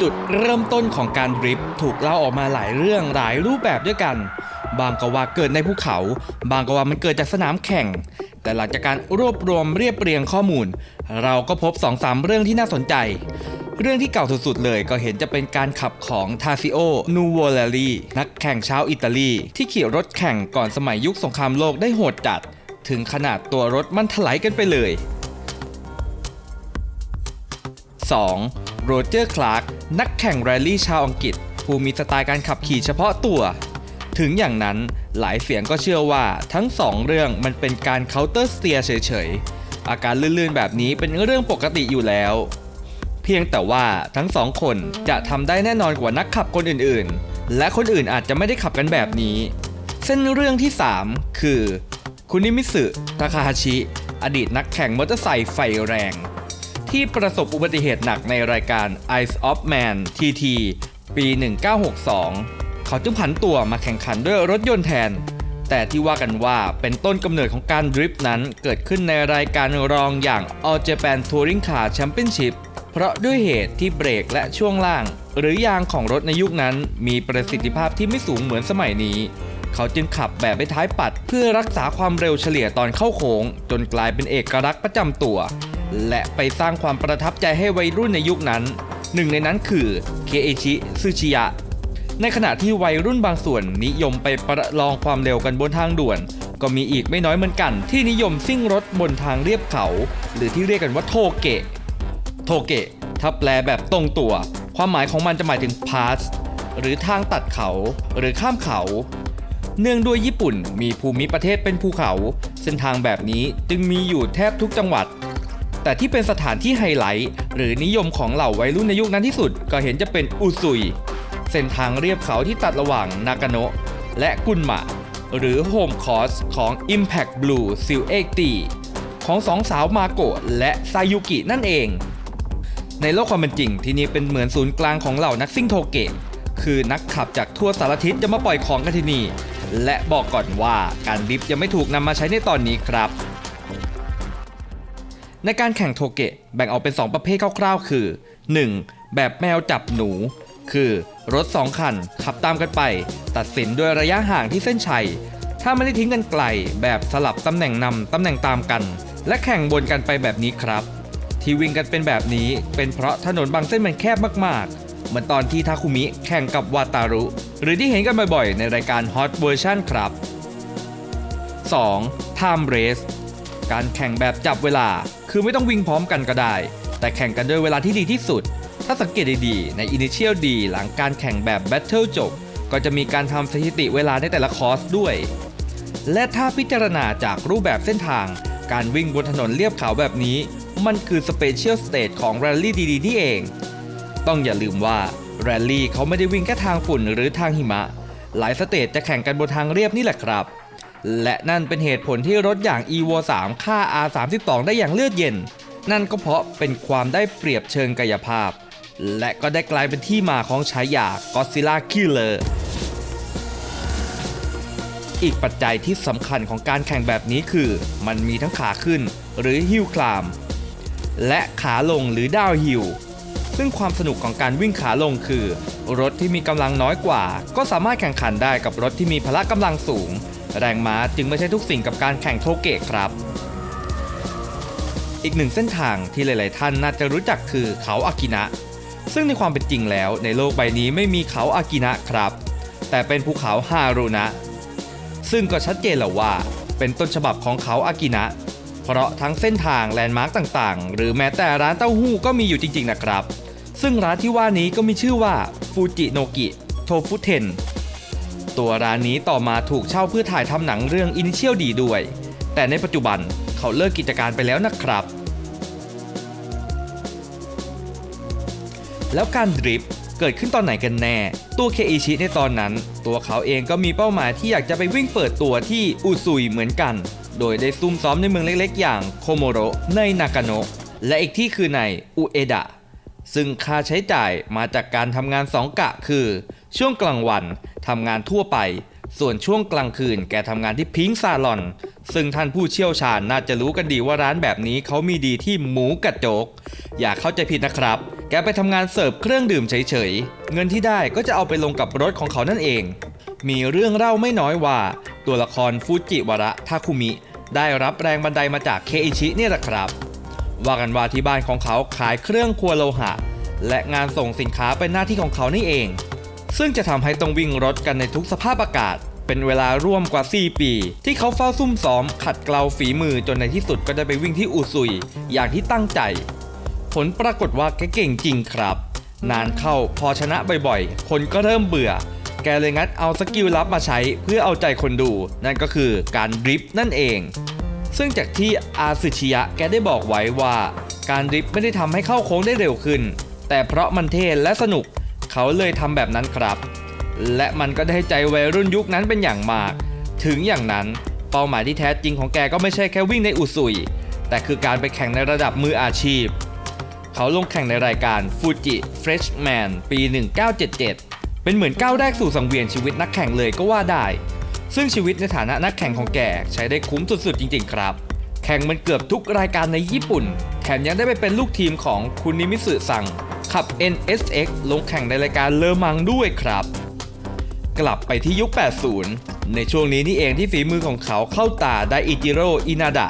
จุดเริ่มต้นของการดริฟต์ถูกเล่าออกมาหลายเรื่องหลายรูปแบบด้วยกัน บางก็ว่าเกิดในภูเขา บางก็ว่ามันเกิดจากสนามแข่ง แต่หลังจากการรวบรวมเรียบเรียงข้อมูล เราก็พบ2-3เรื่องที่น่าสนใจ เรื่องที่เก่าสุดๆเลยก็เห็นจะเป็นการขับของทาซิโอ นูโวเลลีนักแข่งชาวอิตาลี ที่ขี่รถแข่งก่อนสมัยยุคสงครามโลกได้โหดจัด ถึงขนาดตัวรถมันถลายกันไปเลย 2. โรเจอร์คลาร์กนักแข่งแรลลี่ชาวอังกฤษ ผู้มีสไตล์การขับขี่เฉพาะตัว ถึงอย่างนั้นหลายเสียงก็เชื่อว่าทั้งสองเรื่องมันเป็นการเคาน์เตอร์สเตียเฉยๆ อาการลื่นๆแบบนี้เป็นเรื่องปกติอยู่แล้ว เพียงแต่ว่าทั้งสองคนจะทำได้แน่นอนกว่านักขับคนอื่นๆ และคนอื่นอาจจะไม่ได้ขับกันแบบนี้ เส้นเรื่องที่ 3 คือ คุนิมิสึทาคาฮาชิ อดีตนักแข่งมอเตอร์ไซค์ไฟแรง ที่ประสบอุบัติเหตุหนักในรายการ Ice of Man TT ปี 1962 เขาจึงผันตัวมาแข่งขันด้วยรถยนต์แทน แต่ที่ว่ากันว่าเป็นต้นกำเนิดของการดริฟต์นั้นเกิดขึ้นในรายการรองอย่าง All Japan Touring Car Championship เพราะด้วยเหตุที่เบรกและช่วงล่าง หรือยางของรถในยุคนั้น มีประสิทธิภาพที่ไม่สูงเหมือนสมัยนี้ เขาจึงขับแบบไปท้ายปัด เพื่อรักษาความเร็วเฉลี่ยตอนเข้าโค้ง จนกลายเป็นเอกลักษณ์ประจำตัว และไปสร้างความประทับใจให้วัยรุ่นในยุคนั้น หนึ่งในนั้นคือเคเอชิซึชิยะ ในขณะที่วัยรุ่นบางส่วนนิยมไปประลองความเร็วกันบนทางด่วน ก็มีอีกไม่น้อยเหมือนกัน ที่นิยมซิ่งรถบนทางเรียบเขา หรือที่เรียกกันว่าโทเกะ โทเกะถ้าแปลแบบตรงตัว ความหมายของมันจะหมายถึงพาสหรือทางตัดเขาหรือข้ามเขา เนื่องด้วยญี่ปุ่นมีภูมิประเทศเป็นภูเขา เส้นทางแบบนี้จึงมีอยู่แทบทุกจังหวัด แต่ที่เป็นสถานที่ไฮไลท์ หรือนิยมของเหล่าวัยรุ่นในยุคนั้นที่สุดก็เห็นจะเป็นอุซุย เส้นทางเรียบเขาที่ตัดระหว่างนากาโนะและกุนมะ หรือโฮมคอสของ Impact Blue s i l 80ของสองสาวมาโกะและซายุกินั่นเอง ในโลกความเป็นจริงที่นี่เป็นเหมือนศูนย์กลางของเหล่านักซิ่งโทเกะคือนักขับจากทั่วสารทิศจะมาปล่อยของกันที่นี่และบอกก่อนว่าการดิฟต์ยังไม่ถูกนำมาใช้ในตอนนี้ครับ ในการแข่งโทเกะแบ่งออกเป็น 2 ประเภทคร่าวๆ คือ 1. แบบแมวจับหนู คือรถ 2 คันขับตามกันไป ตัดสินด้วยระยะห่างที่เส้นชัย ถ้าไม่ได้ทิ้งกันไกล แบบสลับตำแหน่งนำตำแหน่งตามกัน และแข่งบนกันไปแบบนี้ครับ ที่วิ่งกันเป็นแบบนี้เป็นเพราะถนนบางเส้นมันแคบมากๆ เหมือนตอนที่ทาคุมิแข่งกับวาตารุ หรือที่เห็นกันบ่อยๆ ในรายการ Hot Version ครับ 2. Time Race การแข่งแบบจับเวลา คือไม่ต้องวิ่งพร้อมกันก็ได้ แต่แข่งกันด้วยเวลาที่ดีที่สุด ถ้าสังเกตดีๆ ใน Initial D หลังการแข่งแบบ Battle จบ ก็จะมีการทำสถิติเวลาในแต่ละคอร์สด้วย และถ้าพิจารณาจากรูปแบบเส้นทาง การวิ่งบนถนนเรียบเขาแบบนี้ มันคือ Special Stage ของ Rally ดีๆนี่เอง ต้องอย่าลืมว่า Rally เขาไม่ได้วิ่งแค่ทางฝุ่นหรือทางหิมะ หลายสเตจจะแข่งกันบนทางเรียบนี่แหละครับ และนั่นเป็นเหตุผลที่รถอย่าง EVO 3ค่า R32 ได้อย่างเลือดเย็น นั่นก็เพราะเป็นความได้เปรียบเชิงกายภาพ และก็ได้กลายเป็นที่มาของฉายา Godzilla Killer อีกปัจจัยที่สำคัญของการแข่งแบบนี้คือ มันมีทั้งขาขึ้นหรือฮิลคลาม และขาลงหรือดาวฮิลซึ่งความสนุกของการวิ่งขาลงคือ รถที่มีกำลังน้อยกว่า ก็สามารถแข่งขันได้กับรถที่มีพละกำลังสูง แรงม้าจึงไม่ใช่ทุกสิ่งกับการแข่งโทเกะครับ อีกหนึ่งเส้นทางที่หลาย ๆ ท่านน่าจะรู้จักคือเขาอากินะ ซึ่งในความเป็นจริงแล้วในโลกใบนี้ไม่มีเขาอากินะครับ แต่เป็นภูเขาฮารุนะ ซึ่งก็ชัดเจนแล้วว่า เป็นต้นฉบับของเขาอากินะ เพราะทั้งเส้นทางแลนด์มาร์กต่าง ๆ หรือแม้แต่ร้านเต้าหู้ก็มีอยู่จริง ๆ นะครับ ซึ่งร้านที่ว่านี้ก็มีชื่อว่าฟูจิโนกิโทฟุเทน ตัวร้านนี้ต่อมาถูกเช่าเพื่อถ่ายทำหนังเรื่อง Initial D ด้วย แต่ในปัจจุบันเขาเลิกกิจการไปแล้วนะครับ แล้วการดริฟเกิดขึ้นตอนไหนกันแน่ ตัวเคอิชิในตอนนั้น ตัวเขาเองก็มีเป้าหมายที่อยากจะไปวิ่งเปิดตัวที่อุซุยเหมือนกัน โดยได้ซุ่มซ้อมในเมืองเล็กๆ อย่างโคโมโรในนากาโนะและอีกที่คือในอุเอดะซึ่งค่าใช้จ่ายมาจากการทำงาน2กะคือ ช่วงกลางวันทำงานทั่วไป ส่วนช่วงกลางคืนแกทำงานที่พิงซาลอน ซึ่งท่านผู้เชี่ยวชาญน่าจะรู้กันดีว่าร้านแบบนี้เขามีดีที่หมูกระโจก อย่าเข้าใจผิดนะครับ แกไปทำงานเสิร์ฟเครื่องดื่มเฉยๆ เงินที่ได้ก็จะเอาไปลงกับรถของเขานั่นเอง มีเรื่องเล่าไม่น้อยว่า ตัวละครฟูจิวระทาคุมิ ได้รับแรงบันไดมาจากเคอิชิเนี่ยแหละครับ ว่ากันว่าที่บ้านของเขาขายเครื่องครัวโลหะ และงานส่งสินค้าเป็นหน้าที่ของเขานี่เอง ซึ่งจะทำให้ต้องวิ่งรถกันในทุกสภาพอากาศ เป็นเวลาร่วมกว่า 4 ปี ที่เขาเฝ้าซุ่มซ้อม ขัดเกลาฝีมือจนในที่สุดก็ได้ไปวิ่งที่อุซุย อย่างที่ตั้งใจ ผลปรากฏว่าแกเก่งจริงครับ นานเข้าพอชนะบ่อยๆ คนก็เริ่มเบื่อ แกเลยงัดเอาสกิลลับมาใช้เพื่อเอาใจคนดู นั่นก็คือการดริฟต์นั่นเอง ซึ่งจากที่อาซึชิยะแกได้บอกไว้ว่า การดริฟต์ไม่ได้ทำให้เข้าโค้งได้เร็วขึ้น แต่เพราะมันเท่และสนุก เขาเลยทำแบบนั้นครับ และมันก็ได้ใจวัยรุ่นยุคนั้นเป็นอย่างมาก ถึงอย่างนั้นเป้าหมายที่แท้จริงของแกก็ไม่ใช่แค่วิ่งในอุซุย แต่คือการไปแข่งในระดับมืออาชีพ เขาลงแข่งในรายการ Fuji Freshman ปี 1977 เป็นเหมือนก้าวแรกสู่สังเวียนชีวิตนักแข่งเลยก็ว่าได้ ซึ่งชีวิตในฐานะนักแข่งของแกใช้ได้คุ้มสุดๆจริง ๆ ครับ แข่งมันเกือบทุกรายการในญี่ปุ่น แถมยังได้ไปเป็นลูกทีมของคุณนิมิสึสัง ขับ NSX ลงแข่งในรายการเลอมังด้วยครับ กลับไปที่ยุค 80 ในช่วงนี้นี่เองที่ฝีมือของเขาเข้าตาไดอิจิโร่อินาดะ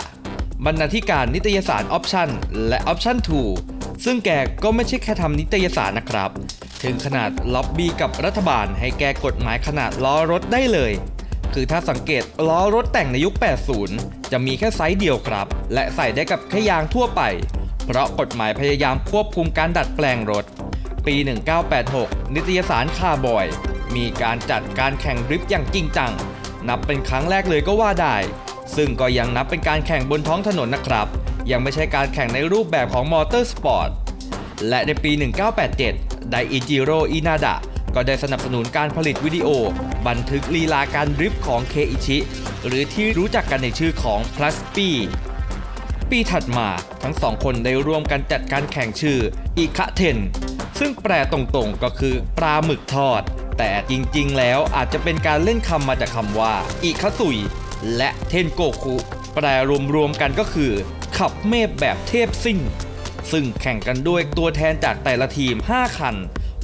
บรรณาธิการนิตยสารออปชั่นและออปชั่น2ซึ่งแกก็ไม่ใช่แค่ทำนิตยสารนะครับ ถึงขนาดล็อบบี้กับรัฐบาลให้แกกฎหมายขนาดล้อรถได้เลย คือถ้าสังเกตล้อรถแต่งในยุค 80 จะมีแค่ไซส์เดียวครับ และใส่ได้กับแค่ยางทั่วไป เพราะกฎหมายพยายามควบคุมการดัดแปลงรถ ปี 1986 นิตยสารคาร์บอย มีการจัดการแข่งดริฟต์อย่างจริงจัง นับเป็นครั้งแรกเลยก็ว่าได้ ซึ่งก็ยังนับเป็นการแข่งบนท้องถนนนะครับ ยังไม่ใช่การแข่งในรูปแบบของมอเตอร์สปอร์ต และในปี 1987 ไดอิจิโรอินาดะก็ได้สนับสนุนการผลิตวิดีโอ บันทึกลีลาการดริฟต์ของเคอิชิ หรือที่รู้จักกันในชื่อของ Plus P ปีถัดมาทั้งสองคนได้ร่วมกันจัดการแข่งชื่ออิคะเทน ซึ่งแปลตรงๆก็คือปลาหมึกทอด แต่จริงๆ แล้วอาจจะเป็นการเล่นคำมาจากคำว่าอิคะสุย และเทนโกคุ แปลรวมๆกันก็คือ ขับเมฆแบบเทพซิ่ง ซึ่งแข่งกันด้วยตัวแทนจากแต่ละทีม 5 คัน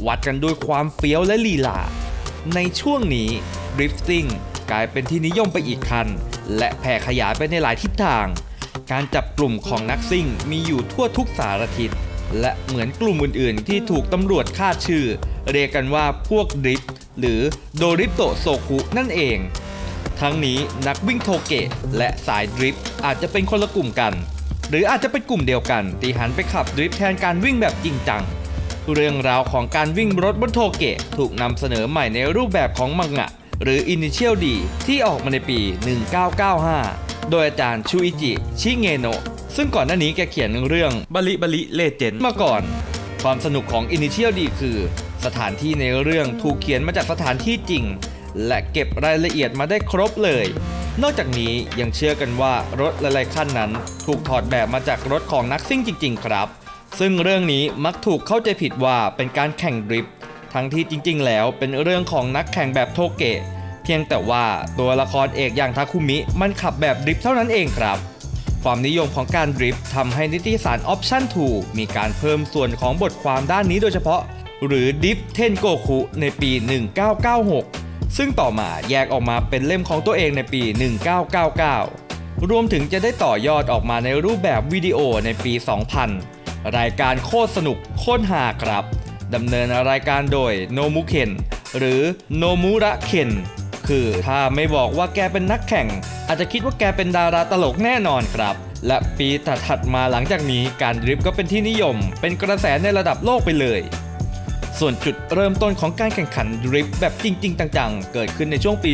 วัดกันด้วยความเฟี้ยวและลีลา ในช่วงนี้ดริฟติ้งกลายเป็นที่นิยมไปอีกคัน และแผ่ขยายไปในหลายทิศทาง การจับกลุ่มของนักซิ่งมีอยู่ทั่วทุกสารทิศ และเหมือนกลุ่มอื่นๆ ที่ถูกตำรวจคาดชื่อ เรียกกันว่าพวกดริฟต์หรือโดริโตโซคุนั่นเอง ทั้งนี้นักวิ่งโทเกะและสายดริฟต์อาจจะเป็นคนละกลุ่มกัน หรืออาจจะเป็นกลุ่มเดียวกันที่หันไปขับดริฟต์แทนการวิ่งแบบจริงจังเรื่องราวของการวิ่งรถบนโทเกะถูกนำเสนอใหม่ในรูปแบบของมังงะ หรือ Initial D ที่ออกมาในปี 1995 โดยอาจารย์ชูอิจิ ชิเงโนะซึ่งก่อนหน้านี้แกเขียนเรื่องบริบริเลเจนมาก่อน ความสนุกของ Initial D คือ สถานที่ในเรื่องถูกเขียนมาจากสถานที่จริง และเก็บรายละเอียดมาได้ครบเลย นอกจากนี้ยังเชื่อกันว่ารถหลายๆคันนั้น ถูกถอดแบบมาจากรถของนักซิ่งจริง ๆ ครับ ซึ่งเรื่องนี้มักถูกเข้าใจผิดว่าเป็นการแข่งดริฟต์ทั้งที่จริง ๆ แล้วเป็นเรื่องของนักแข่งแบบโทเกะ เพียงแต่ว่าตัวละครเอกอย่างทาคุมิมันขับแบบดริฟต์เท่านั้นเองครับ ความนิยมของการดริฟต์ทำให้นิตยสาร Option 2 มีการเพิ่มส่วนของบทความด้านนี้โดยเฉพาะ หรือดิฟเทนโกคุในปี 1996 ซึ่งต่อมาแยกออกมาเป็นเล่มของตัวเองในปี 1999 รวมถึงจะได้ต่อยอดออกมาในรูปแบบวิดีโอในปี 2000 รายการโคตรสนุกโคตรฮาครับดำเนินรายการโดยโนมุเคนหรือโนมุระเคน คือถ้าไม่บอกว่าแกเป็นนักแข่ง อาจจะคิดว่าแกเป็นดาราตลกแน่นอนครับ และปีถัดมาหลังจากนี้การดริฟต์ก็เป็นที่นิยม เป็นกระแสในระดับโลกไปเลย ส่วนจุดเริ่มต้นของการแข่งขันดริฟต์แบบจริง ๆ จังๆ เกิดขึ้นในช่วงปี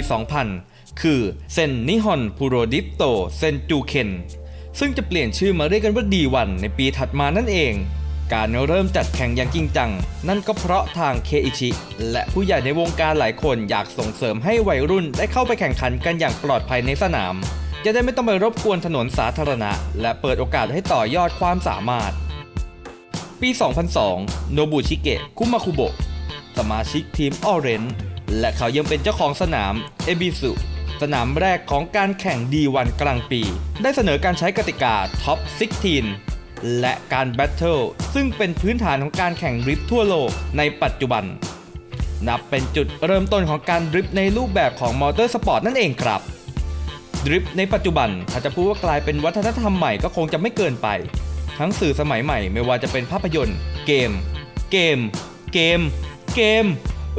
2000 คือเซนนิฮอนพูโรดิฟโตเซนจูเคนซึ่งจะเปลี่ยนชื่อมาเรียกกันว่าดีวันในปีถัดมานั่นเอง การเริ่มจัดแข่งอย่างจริงจัง นั่นก็เพราะทางเคอิชิและผู้ใหญ่ในวงการหลายคนอยากส่งเสริมให้วัยรุ่นได้เข้าไปแข่งขันกันอย่างปลอดภัยในสนาม จะได้ไม่ต้องไปรบกวนถนนสาธารณะ และเปิดโอกาสให้ต่อยอดความสามารถ ปี 2002 โนบุชิเกะ คุมาคุโบะ สมาชิกทีมออเรนและเขายังเป็นเจ้าของสนามเอบิสุสนามแรกของการแข่ง D1 กลางปี ได้เสนอการใช้กติกา Top 16 และการแบทเทิลซึ่งเป็นพื้นฐานของการแข่งดริฟท์ทั่วโลกในปัจจุบัน นับเป็นจุดเริ่มต้นของการดริฟท์ในรูปแบบของมอเตอร์สปอร์ตนั่นเองครับดริฟต์ในปัจจุบันถ้าจะพูดว่ากลายเป็นวัฒนธรรมใหม่ก็คงจะไม่เกินไป ทั้งสื่อสมัยใหม่ไม่ว่าจะเป็นภาพยนตร์ เกม เกม เกม เกม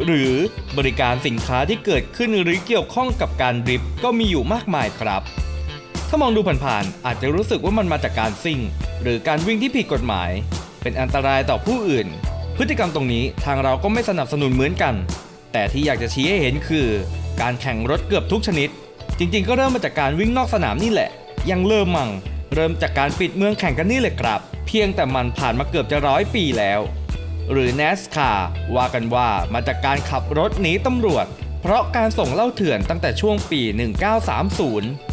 หรือบริการสินค้าที่เกิดขึ้นหรือเกี่ยวข้องกับการดริฟต์ก็มีอยู่มากมายครับ ถ้ามองดูผ่านๆอาจจะรู้สึกว่ามันมาจากการซิ่ง หรือการวิ่งที่ผิดกฎหมาย เป็นอันตรายต่อผู้อื่น พฤติกรรมตรงนี้ทางเราก็ไม่สนับสนุนเหมือนกัน แต่ที่อยากจะชี้ให้เห็นคือ การแข่งรถเกือบทุกชนิด จริง ๆ ก็เริ่มมาจากการวิ่งนอกสนามนี่แหละ ยังเริ่มมั่ง เริ่มจากการปิดเมืองแข่งกันนี่แหละครับ เพียงแต่มันผ่านมาเกือบจะร้อยปีแล้ว หรือ NASCAR ว่ากันว่ามาจากการขับรถหนีตำรวจ เพราะการส่งเหล่าเถื่อนตั้งแต่ช่วงปี 1930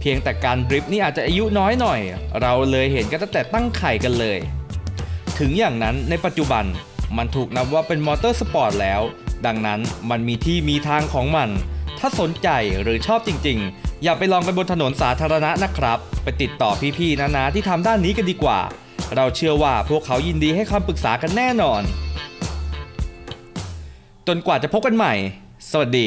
เพียงแต่การดริฟต์นี่อาจจะอายุน้อยหน่อย เราเลยเห็นกันตั้งแต่ตั้งไข่กันเลย ถึงอย่างนั้นในปัจจุบันมันถูกนับว่าเป็นมอเตอร์สปอร์ตแล้ว ดังนั้นมันมีที่มีทางของมัน ถ้าสนใจหรือชอบจริง ๆ อย่าไปลองกันบนถนนสาธารณะนะครับ ไปติดต่อพี่ๆนาๆที่ทำด้านนี้กันดีกว่า เราเชื่อว่าพวกเขายินดีให้คำปรึกษากันแน่นอน จนกว่าจะพบกันใหม่ สวัสดี